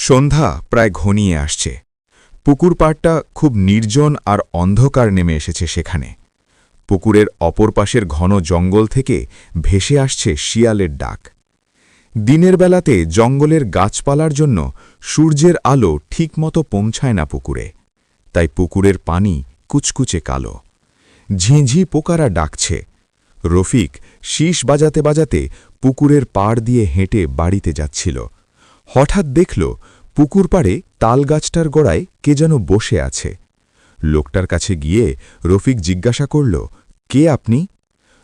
সন্ধ্যা প্রায় ঘনিয়ে আসছে। পুকুর পাড়টা খুব নির্জন আর অন্ধকার নেমে এসেছে সেখানে। পুকুরের অপর পাশের ঘন জঙ্গল থেকে ভেসে আসছে শিয়ালের ডাক। দিনের বেলাতে জঙ্গলের গাছপালার জন্য সূর্যের আলো ঠিকমতো পৌঁছায় না পুকুরে। তাই পুকুরের পানি কুচকুচে কালো। ঝিঁঝি পোকারা ডাকছে। রফিক শীষ বাজাতে বাজাতে পুকুরের পাড় দিয়ে হেঁটে বাড়িতে যাচ্ছিল। হঠাৎ দেখল পুকুর পাড়ে তালগাছটার গোড়ায় কে যেন বসে আছে। লোকটার কাছে গিয়ে রফিক জিজ্ঞাসা করল, কে আপনি?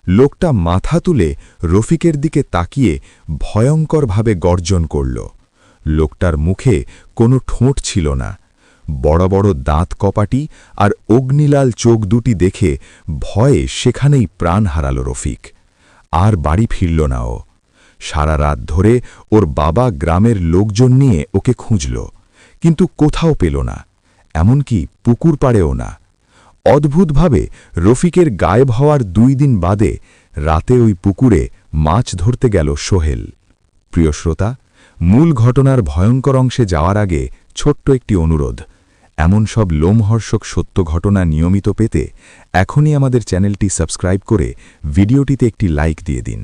লোকটা মাথা তুলে রফিকের দিকে তাকিয়ে ভয়ঙ্করভাবে গর্জন করল। লোকটার মুখে কোনো ঠোঁট ছিল না। বড় বড় দাঁত কপাটি আর অগ্নিলাল চোখ দুটি দেখে ভয়ে সেখানেই প্রাণ হারাল রফিক। আর বাড়ি ফিরল না ও। সারা রাত ধরে ওর বাবা গ্রামের লোকজন নিয়ে ওকে খুঁজল, কিন্তু কোথাও পেল না, এমনকি পুকুর পাড়েও না। অদ্ভুতভাবে রফিকের গায়েব হওয়ার দুই দিন বাদে রাতে ওই পুকুরে মাছ ধরতে গেল সোহেল। প্রিয় শ্রোতা, মূল ঘটনার ভয়ঙ্কর অংশে যাওয়ার আগে ছোট্ট একটি অনুরোধ, এমন সব লোমহর্ষক সত্য ঘটনা নিয়মিত পেতে এখনই আমাদের চ্যানেলটি সাবস্ক্রাইব করে ভিডিওটিতে একটি লাইক দিয়ে দিন।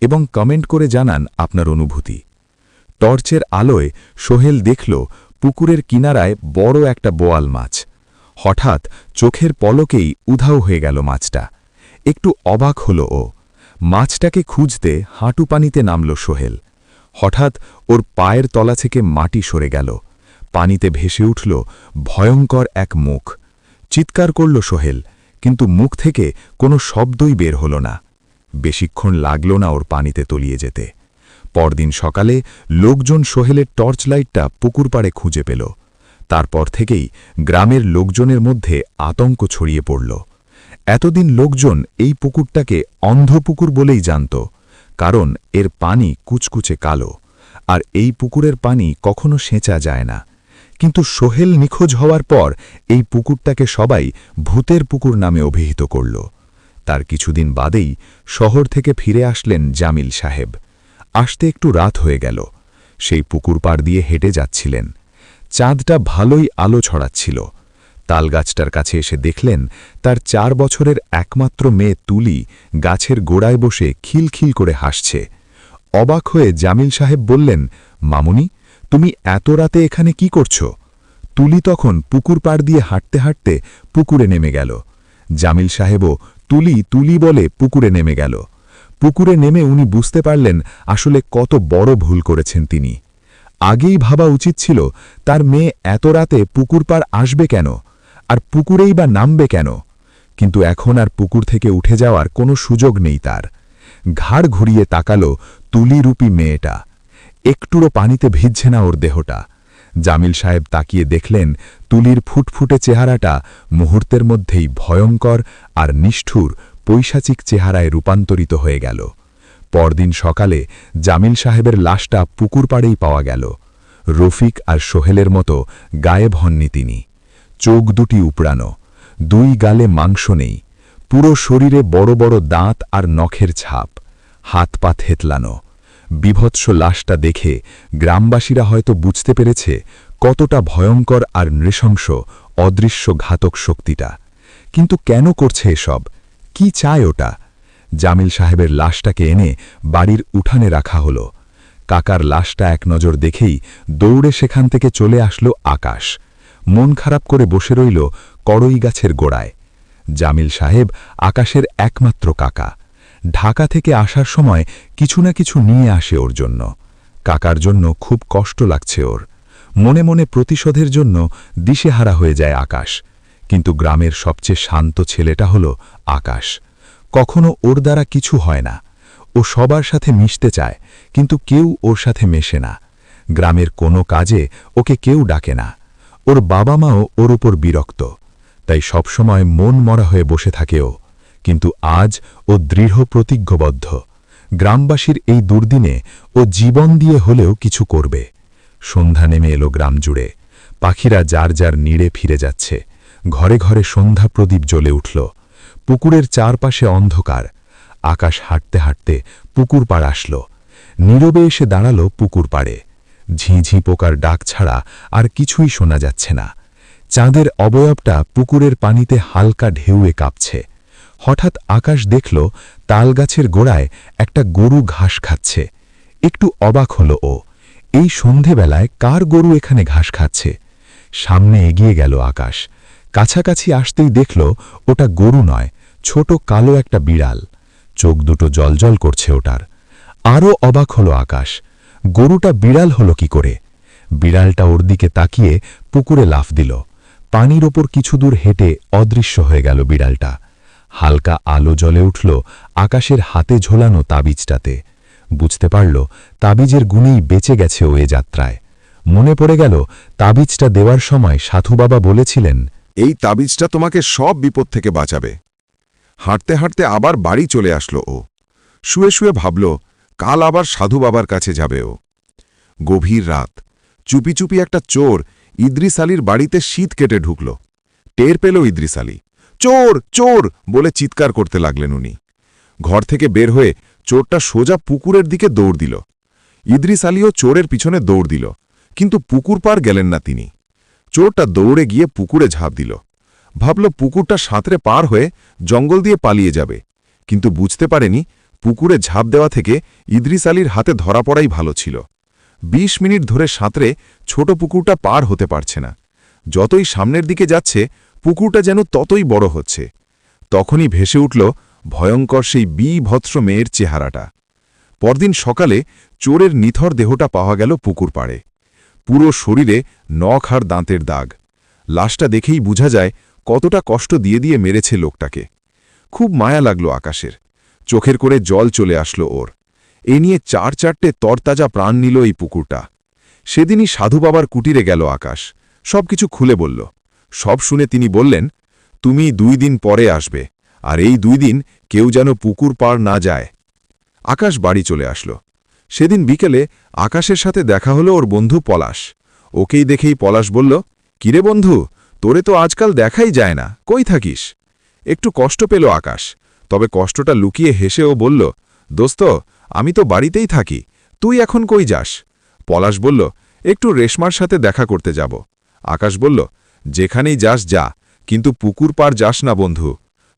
এবং কমেন্ট করে জানান আপনার অনুভূতি। টর্চের আলোয় সোহেল দেখল পুকুরের কিনারায় বড় একটা বোয়াল মাছ। হঠাৎ চোখের পলকেই উধাও হয়ে গেল মাছটা। একটু অবাক হল ও। মাছটাকে খুঁজতে হাঁটু পানিতে নামল সোহেল। হঠাৎ ওর পায়ের তলা থেকে মাটি সরে গেল। পানিতে ভেসে উঠল ভয়ঙ্কর এক মুখ। চিৎকার করল সোহেল, কিন্তু মুখ থেকে কোনো শব্দই বের হল না। বেশিক্ষণ লাগল না ওর পানিতে তলিয়ে যেতে। পরদিন সকালে লোকজন সোহেলের টর্চ লাইটটা পুকুর পাড়ে খুঁজে পেল। তারপর থেকেই গ্রামের লোকজনের মধ্যে আতঙ্ক ছড়িয়ে পড়ল। এতদিন লোকজন এই পুকুরটাকে অন্ধ পুকুর বলেই জানত, কারণ এর পানি কুচকুচে কালো, আর এই পুকুরের পানি কখনো সেঁচা যায় না। কিন্তু সোহেল নিখোঁজ হওয়ার পর এই পুকুরটাকে সবাই ভূতের পুকুর নামে অভিহিত করল। তার কিছুদিন বাদেই শহর থেকে ফিরে আসলেন জামিল সাহেব। আসতে একটু রাত হয়ে গেল। সেই পুকুর পাড় দিয়ে হেঁটে যাচ্ছিলেন। চাঁদটা ভালোই আলো ছড়াচ্ছিল। তালগাছটার কাছে এসে দেখলেন তার চার বছরের একমাত্র মেয়ে তুলি গাছের গোড়ায় বসে খিলখিল করে হাসছে। অবাক হয়ে জামিল সাহেব বললেন, মামুনি, তুমি এত রাতে এখানে কি করছ? তুলি তখন পুকুর পাড় দিয়ে হাঁটতে হাঁটতে পুকুরে নেমে গেল। জামিল সাহেবও তুলি তুলি বলে পুকুরে নেমে গেল। পুকুরে নেমে উনি বুঝতে পারলেন আসলে কত বড় ভুল করেছেন তিনি। আগেই ভাবা উচিত ছিল, তার মেয়ে এত রাতে পুকুর পাড় আসবে কেন? আর পুকুরেই বা নামবে কেন? কিন্তু এখন আর পুকুর থেকে উঠে যাওয়ার কোনো সুযোগ নেই তার। ঘাড় ঘুরিয়ে তাকালো তুলিরূপী মেয়েটা। একটুরো পানিতে ভিজছে না ওর দেহটা। জামিল সাহেব তাকিয়ে দেখলেন তুলির ফুটফুটে চেহারাটা মুহূর্তের মধ্যেই ভয়ঙ্কর আর নিষ্ঠুর পৈশাচিক চেহারায় রূপান্তরিত হয়ে গেল। পরদিন সকালে জামিল সাহেবের লাশটা পুকুর পাড়েই পাওয়া গেল। রফিক আর সোহেলের মতো গায়েব হননি তিনি। চোখ দুটি উপড়ানো, দুই গালে মাংস নেই, পুরো শরীরে বড় বড় দাঁত আর নখের ছাপ, হাত পা থেতলানো। বিভৎস লাশটা দেখে গ্রামবাসীরা হয়তো বুঝতে পেরেছে কতটা ভয়ঙ্কর আর নৃশংস অদৃশ্য ঘাতক শক্তিটা। কিন্তু কেন করছে এসব? কি চায় ওটা? জামিল সাহেবের লাশটাকে এনে বাড়ির উঠানে রাখা হল। কাকার লাশটা এক নজর দেখেই দৌড়ে সেখান থেকে চলে আসলো আকাশ। মন খারাপ করে বসে রইল করই গাছের গোড়ায়। জামিল সাহেব আকাশের একমাত্র কাকা। ঢাকা থেকে আসার সময় কিছু না কিছু নিয়ে আসে ওর জন্য। কাকার জন্য খুব কষ্ট লাগছে ওর। মনে মনে প্রতিশোধের জন্য দিশেহারা হয়ে যায় আকাশ। কিন্তু গ্রামের সবচেয়ে শান্ত ছেলেটা হল আকাশ। কখনো ওর দ্বারা কিছু হয় না। ও সবার সাথে মিশতে চায়, কিন্তু কেউ ওর সাথে মেশে না। গ্রামের কোনো কাজে ওকে কেউ ডাকে না। ওর বাবা মাও ওর উপর বিরক্ত। তাই সবসময় মন মরা হয়ে বসে থাকে ও। কিন্তু আজ ও দৃঢ় প্রতিজ্ঞবদ্ধ। গ্রামবাসীর এই দুর্দিনে ও জীবন দিয়ে হলেও কিছু করবে। সন্ধ্যা নেমে এলো গ্রাম জুড়ে। পাখিরা যার যার নিড়ে ফিরে যাচ্ছে। ঘরে ঘরে সন্ধ্যা প্রদীপ জ্বলে উঠল। পুকুরের চারপাশে অন্ধকার। আকাশ হাঁটতে হাঁটতে পুকুর পাড় আসল। নীরবে এসে দাঁড়াল পুকুর পাড়ে। ঝিঝি পোকার ডাক ছাড়া আর কিছুই শোনা যাচ্ছে না। চাঁদের অবয়বটা পুকুরের পানিতে হালকা ঢেউয়ে কাঁপছে। হঠাৎ আকাশ দেখল তালগাছের গোড়ায় একটা গরু ঘাস খাচ্ছে। একটু অবাক হল ও। এই সন্ধেবেলায় কার গরু এখানে ঘাস খাচ্ছে? সামনে এগিয়ে গেল আকাশ। কাছাকাছি আসতেই দেখল ওটা গরু নয়, ছোট কালো একটা বিড়াল। চোখ দুটো জলজল করছে ওটার। আরও অবাক হলো আকাশ। গরুটা বিড়াল হলো কি করে? বিড়ালটা ওর দিকে তাকিয়ে পুকুরে লাফ দিল। পানির ওপর কিছু দূর হেঁটে অদৃশ্য হয়ে গেল বিড়ালটা। হালকা আলো জ্বলে উঠল আকাশের হাতে ঝোলানো তাবিজটাতে। বুঝতে পারল, তাবিজের গুণেই বেঁচে গেছে ও এ যাত্রায়। মনে পড়ে গেল, তাবিজটা দেওয়ার সময় সাধু বাবা বলেছিলেন, এই তাবিজটা তোমাকে সব বিপদ থেকে বাঁচাবে। হাঁটতে হাঁটতে আবার বাড়ি চলে আসলো ও। শুয়ে শুয়ে ভাবল, কাল আবার সাধু বাবার কাছে যাবে ও। গভীর রাত, চুপি চুপি একটা চোর ইদ্রিস আলীর বাড়িতে শীত কেটে ঢুকল। টের পেল ইদ্রিস আলী। চোর চোর বলে চিৎকার করতে লাগলেন উনি। ঘর থেকে বের হয়ে চোরটা সোজা পুকুরের দিকে দৌড় দিল। ইদ্রিস আলীও চোরের পিছনে দৌড় দিল, কিন্তু পুকুর পার গেলেন না তিনি। চোরটা দৌড়ে গিয়ে পুকুরে ঝাঁপ দিল। ভাবল পুকুরটা সাঁতরে পার হয়ে জঙ্গল দিয়ে পালিয়ে যাবে, কিন্তু বুঝতে পারেনি পুকুরে ঝাঁপ দেওয়া থেকে ইদ্রিস আলীর হাতে ধরা পড়াই ভালো ছিল। ২০ মিনিট ধরে সাঁতরে ছোট পুকুরটা পার হতে পারছে না। যতই সামনের দিকে যাচ্ছে পুকুরটা যেন ততই বড় হচ্ছে। তখনই ভেসে উঠল ভয়ঙ্কর সেই বিভৎস মেয়ের চেহারাটা। পরদিন সকালে চোরের নিথর দেহটা পাওয়া গেল পুকুর পাড়ে। পুরো শরীরে নখ আর দাঁতের দাগ। লাশটা দেখেই বোঝা যায় কতটা কষ্ট দিয়ে দিয়ে মেরেছে লোকটাকে। খুব মায়া লাগল আকাশের। চোখের করে জল চলে আসলো ওর। এ নিয়ে চার চারটে তরতাজা প্রাণ নিল এই পুকুরটা। সেদিনই সাধু বাবার কুটিরে গেল আকাশ। সবকিছু খুলে বলল সব শুনে তিনি বললেন, তুমি দুই দিন পরে আসবে, আর এই দুই দিন কেউ যেন পুকুর পার না যায়। আকাশ বাড়ি চলে আসলো। সেদিন বিকেলে আকাশের সাথে দেখা হলো ওর বন্ধু পলাশ। ওকেই দেখেই পলাশ বলল, কিরে বন্ধু, তোরে তো আজকাল দেখাই যায় না, কই থাকিস? একটু কষ্ট পেল আকাশ, তবে কষ্টটা লুকিয়ে হেসেও বলল, দোস্ত, আমি তো বাড়িতেই থাকি, তুই এখন কই যাস? পলাশ বলল, একটু রেশমার সাথে দেখা করতে যাব। আকাশ বলল যেখানেই যাস যা, কিন্তু পুকুর পার যাস না বন্ধু।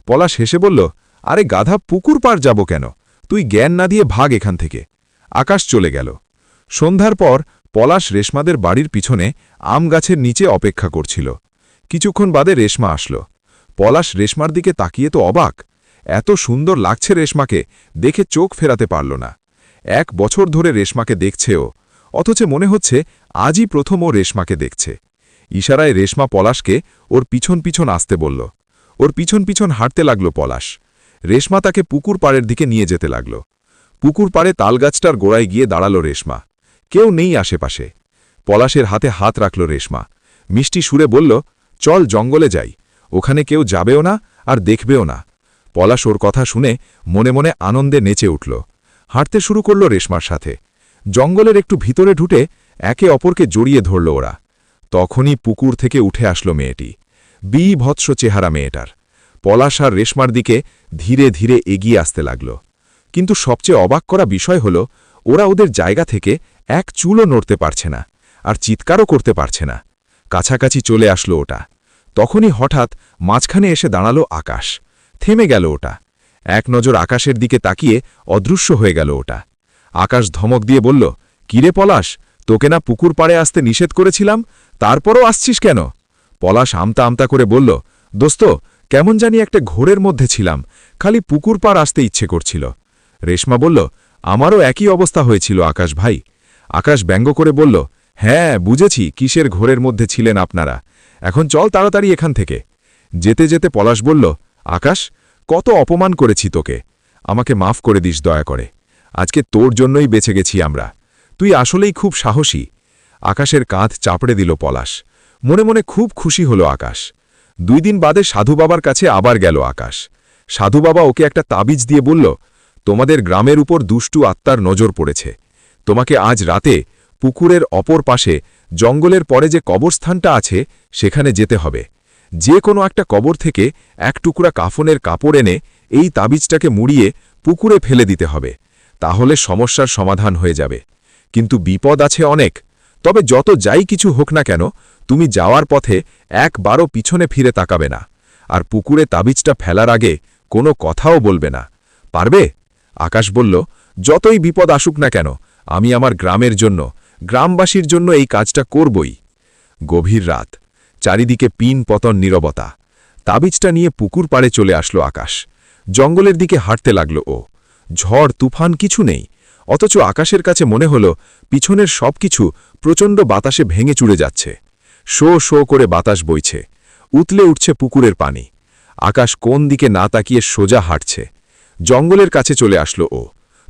পলাশ হেসে বলল, আরে গাধা, পুকুর পার যাব কেন? তুই জ্ঞান না দিয়ে ভাগ এখান থেকে। আকাশ চলে গেল। সন্ধ্যার পর পলাশ রেশমাদের বাড়ির পিছনে আম গাছের নিচে অপেক্ষা করছিল। কিছুক্ষণ বাদে রেশমা আসলো। পলাশ রেশমার দিকে তাকিয়ে তো অবাক। এত সুন্দর লাগছে রেশমাকে, দেখে চোখ ফেরাতে পারল না। এক বছর ধরে রেশমাকে দেখছে ও, অথচ মনে হচ্ছে আজই প্রথম ও রেশমাকে দেখছে। ইশারায় রেশমা পলাশকে ওর পিছন পিছন আসতে বলল। ওর পিছন পিছন হাঁটতে লাগল পলাশ। রেশমা তাকে পুকুর পাড়ের দিকে নিয়ে যেতে লাগল। পুকুর পাড়ে তালগাছটার গোড়ায় গিয়ে দাঁড়াল রেশমা। কেউ নেই আশেপাশে। পলাশের হাতে হাত রাখল রেশমা। মিষ্টি সুরে বলল, চল জঙ্গলে যাই। ওখানে কেউ যাবেও না আর দেখবেও না। পলাশ ওর কথা শুনে মনে মনে আনন্দে নেচে উঠল। হাঁটতে শুরু করল রেশমার সাথে। জঙ্গলের একটু ভিতরে ঢুটে একে অপরকে জড়িয়ে ধরল ওরা। তখনই পুকুর থেকে উঠে আসলো মেয়েটি। বিভৎস চেহারা মেয়েটার। পলাশ আর রেশমার দিকে ধীরে ধীরে এগিয়ে আসতে লাগল। কিন্তু সবচেয়ে অবাক করা বিষয় হল, ওরা ওদের জায়গা থেকে এক চুলও নড়তে পারছে না আর চিৎকারও করতে পারছে না। কাছাকাছি চলে আসলো ওটা। তখনই হঠাৎ মাঝখানে এসে দাঁড়াল আকাশ। থেমে গেল ওটা। এক নজর আকাশের দিকে তাকিয়ে অদৃশ্য হয়ে গেল ওটা। আকাশ ধমক দিয়ে বলল, কিরে পলাশ তোকে না পুকুর পাড়ে আসতে নিষেধ করেছিলাম, তারপরও আসছিস কেন? পলাশ আমতা আমতা করে বলল, দোস্ত, কেমন জানি একটা ঘোরের মধ্যে ছিলাম, খালি পুকুর পাড় আসতে ইচ্ছে করছিল। রেশমা বলল, আমারও একই অবস্থা হয়েছিল, আকাশ ভাই। আকাশ ব্যঙ্গ করে বলল হ্যাঁ বুঝেছি, কিসের ঘোরের মধ্যে ছিলেন আপনারা। এখন চল তাড়াতাড়ি এখান থেকে। যেতে যেতে পলাশ বলল, আকাশ, কত অপমান করেছি তোকে। আমাকে মাফ করে দিস দয়া করে। আজকে তোর জন্যই বেঁচে গেছি আমরা। তুই আসলেই খুব সাহসী। আকাশের কাঁধ চাপড়ে দিল পলাশ। মনে মনে খুব খুশি হলো আকাশ। দুই দিন বাদে সাধু বাবার কাছে আবার গেল আকাশ। সাধু বাবা ওকে একটা তাবিজ দিয়ে বলল, তোমাদের গ্রামের উপর দুষ্টু আত্মার নজর পড়েছে। তোমাকে আজ রাতে পুকুরের অপর পাশে জঙ্গলের পরে যে কবরস্থানটা আছে, সেখানে যেতে হবে। যে কোনো একটা কবর থেকে এক টুকরা কাফনের কাপড় এনে এই তাবিজটাকে মুড়িয়ে পুকুরে ফেলে দিতে হবে। তাহলে সমস্যার সমাধান হয়ে যাবে। কিন্তু বিপদ আছে অনেক। তবে যত যাই কিছু হোক না কেন, তুমি যাওয়ার পথে একবারও পিছনে ফিরে তাকাবে না। আর পুকুরে তাবিজটা ফেলার আগে কোনো কথাও বলবে না। পারবে? আকাশ বলল, যতই বিপদ আসুক না কেন, আমি আমার গ্রামের জন্য, গ্রামবাসীর জন্য এই কাজটা করবই। গভীর রাত, চারিদিকে পিন, পতন, নীরবতা। তাবিজটা নিয়ে পুকুর পাড়ে চলে আসলো আকাশ। জঙ্গলের দিকে হাঁটতে লাগল ও। ঝড়, তুফান কিছু নেই। অথচ আকাশের কাছে মনে হল, পিছনের সবকিছু প্রচণ্ড বাতাসে ভেঙে চুড়ে যাচ্ছে। শো শো করে বাতাস বইছে। উতলে উঠছে পুকুরের পানি। আকাশ কোন দিকে না তাকিয়ে সোজা হাঁটছে। জঙ্গলের কাছে চলে আসলো ও।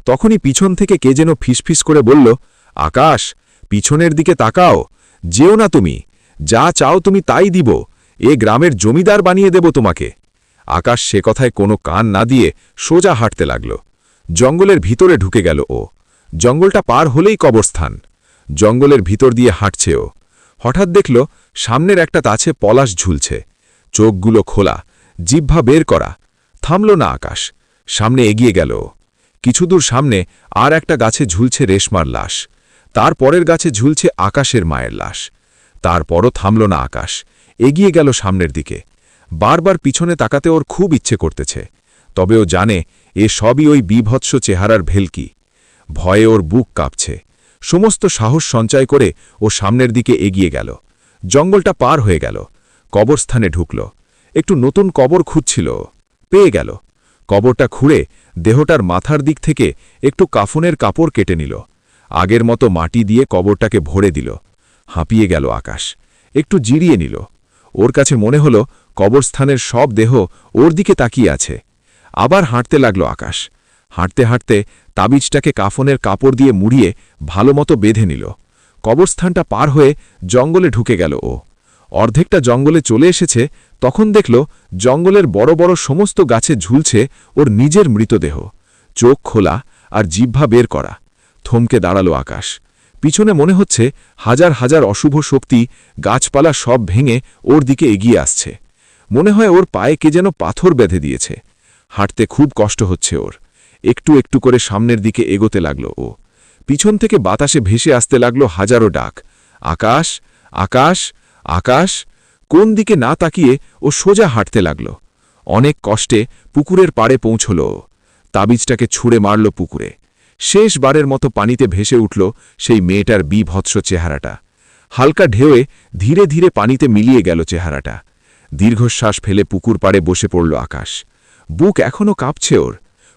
তখনই পিছন থেকে কে যেন ফিসফিস করে বলল, আকাশ, পিছনের দিকে তাকাও। যেও না তুমি। যা চাও তুমি তাই দিব। এ গ্রামের জমিদার বানিয়ে দেব তোমাকে। আকাশ সে কথায় কোনো কান না দিয়ে সোজা হাঁটতে লাগল। জঙ্গলের ভিতরে ঢুকে গেল ও। জঙ্গলটা পার হলেই কবরস্থান। জঙ্গলের ভিতর দিয়ে হাঁটছে ও। হঠাৎ দেখল সামনের একটা তাছে পলাশ ঝুলছে। চোখগুলো খোলা, জিহ্বা বের করা। থামল না আকাশ। সামনে এগিয়ে গেল। কিছুদূর সামনে আর একটা গাছে ঝুলছে রেশমার লাশ। তার পরের গাছে ঝুলছে আকাশের মায়ের লাশ। তারপরও থামল না আকাশ। এগিয়ে গেল সামনের দিকে। বারবার পিছনে তাকাতে ওর খুব ইচ্ছে করতেছে। তবে ও জানে এ সবই ওই বিভৎস চেহারার ভেলকি। ভয়ে ওর বুক কাঁপছে। সমস্ত সাহস সঞ্চয় করে ও সামনের দিকে এগিয়ে গেল। জঙ্গলটা পার হয়ে গেল। কবরস্থানে ঢুকল। একটু নতুন কবর খুঁজছিল পেয়ে গেল। কবরটা খুঁড়ে দেহটার মাথার দিক থেকে একটু কাফনের কাপড় কেটে নিল। আগের মতো মাটি দিয়ে কবরটাকে ভরে দিল। হাঁপিয়ে গেল আকাশ। একটু জিরিয়ে নিল। ওর কাছে মনে হল কবরস্থানের সব দেহ ওর দিকে তাকিয়ে আছে। আবার হাঁটতে লাগল আকাশ। হাঁটতে হাঁটতে তাবিজটাকে কাফনের কাপড় দিয়ে মুড়িয়ে ভালোমতো বেঁধে নিল। কবরস্থানটা পার হয়ে জঙ্গলে ঢুকে গেল ও। অর্ধেকটা জঙ্গলে চলে এসেছে, তখন দেখল জঙ্গলের বড় বড় সমস্ত গাছে ঝুলছে ওর নিজের মৃতদেহ। চোখ খোলা আর জিহ্বা বের করা। থমকে দাঁড়াল আকাশ। পিছনে মনে হচ্ছে হাজার হাজার অশুভ শক্তি গাছপালা সব ভেঙে ওর দিকে এগিয়ে আসছে। মনে হয় ওর পায়ে কে যেন পাথর বেঁধে দিয়েছে। হাঁটতে খুব কষ্ট হচ্ছে ওর। একটু একটু করে সামনের দিকে এগোতে লাগল ও। পিছন থেকে বাতাসে ভেসে আসতে লাগল হাজারো ডাক। আকাশ আকাশ আকাশ, কোন দিকে না তাকিয়ে ও সোজা হাঁটতে লাগল। অনেক কষ্টে পুকুরের পাড়ে পৌঁছল। তাবিজটাকে ছুঁড়ে মারল পুকুরে। শেষবারের মতো পানিতে ভেসে উঠল সেই মেয়েটার বিভৎস চেহারাটা। হালকা ঢেউয়ে ধীরে ধীরে পানিতে মিলিয়ে গেল চেহারাটা। দীর্ঘশ্বাস ফেলে পুকুর পাড়ে বসে পড়ল আকাশ। বুক এখনও কাঁপছে ওর।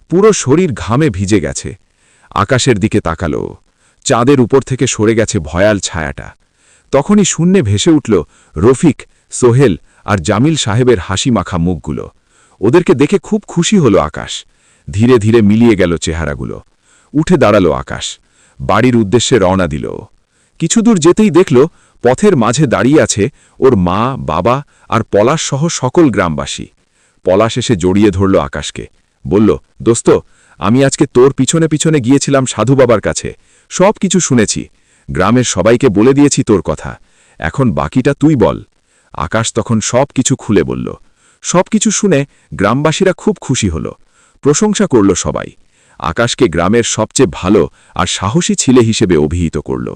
পুরো শরীর ঘামে ভিজে গেছে। আকাশের দিকে তাকালো। চাঁদের উপর থেকে সরে গেছে ভয়াল ছায়াটা। তখনই শূন্যে ভেসে উঠল রফিক, সোহেল আর জামিল সাহেবের হাসি মাখা মুখগুলো। ওদেরকে দেখে খুব খুশি হলো আকাশ। ধীরে ধীরে মিলিয়ে গেল চেহারাগুলো। উঠে দাঁড়াল আকাশ। বাড়ির উদ্দেশ্যে রওনা দিল। ও। কিছুদূর যেতেই দেখল পথের মাঝে দাঁড়িয়ে আছে ওর মা, বাবা আর পলাশ সহ সকল গ্রামবাসী। পলাশ এসে জড়িয়ে ধরল আকাশকে। বলল, দোস্ত, আমি আজকে তোর পিছনে পিছনে গিয়েছিলাম সাধু বাবার কাছে। সব কিছু শুনেছি। গ্রামের সবাইকে বলে দিয়েছি তোর কথা। এখন বাকিটা তুই বল। আকাশ তখন সব কিছু খুলে বলল। সব কিছু শুনে গ্রামবাসীরা খুব খুশি হল। প্রশংসা করল সবাই। আকাশকে গ্রামের সবচেয়ে ভালো আর সাহসী ছেলে হিসেবে অভিহিত করল।